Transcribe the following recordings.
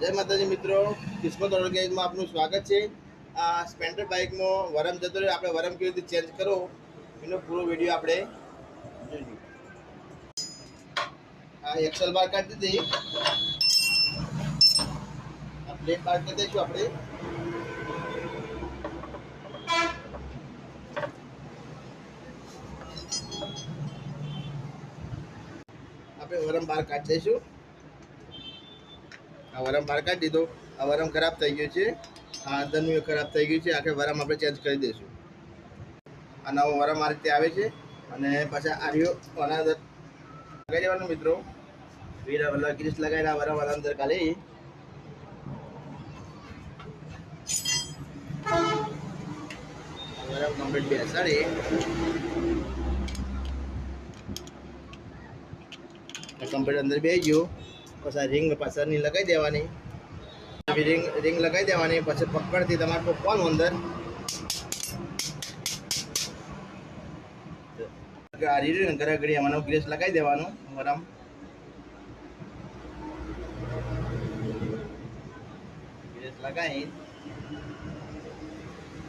જય માતાજી મિત્રો, કિસ્મત ઓર્ગેજમાં આપનું સ્વાગત છે. આ સ્પેન્ડર બાઇકમાં વરમ જતો રહ્યો. આપણે વરમ કેવી રીતે ચેન્જ કરો એનો પૂરો વીડિયો આપણે આ એક્સેલ બાર કાઢી દીધી. આ પ્લેટ બાર કરી દઈશું આપણે. આપણે વરમ બાર કાઢી દઈશું. આ વરમ બહાર કાઢી દીધો. આ વરમ ખરાબ થઈ ગયું છે. આ અંદરનું ખરાબ થઈ ગયું છે. આખે વરમ આપણે ચેન્જ કરી દઈશું. આ નવો વરમ આ રીતે આવે છે. અને પાછા આર્યો આના અંદર લગાવી દેવાનું મિત્રો. વીરા વલ્લા ગ્રીસ લગાવીને આ વરમ અંદર કાલે વરમ કમ્પ્લીટ બેસાડી. કમ્પ્લીટ અંદર બે ગયું. પછી રિંગ પાછળની લગાવી દેવાની. રિંગ રિંગ લગાવી દેવાની, પછી પકડથી તમારે પકવાનું અંદર? આ ને ઘરે ઘડી એમાં ગ્રેસ લગાવી દેવાનું વરામ ગ્રેસ લગાવી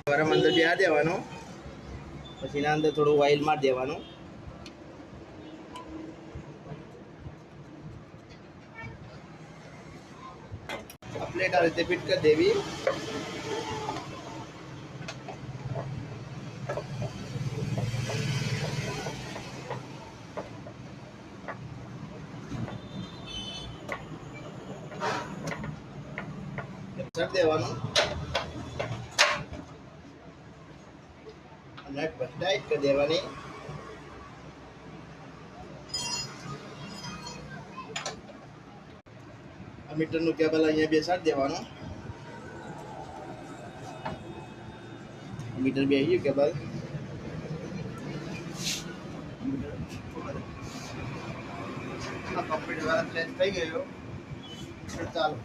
વરમ અંદર બે દેવાનું. પછી એના અંદર થોડું ઓઇલ મારી દેવાનું. પ્લેટ આ રીતે ફિટ કરી દેવી. ચડ દેવાનું. અને ટાઈટ કરી દેવાની. મીટરનું કેબલ અહીંયા બેસાડી દેવાનું. મીટર બે ગયું કેબલ. કમ્પ્યુટર વાળા ચેન્જ થઈ ગયો. ચાલો.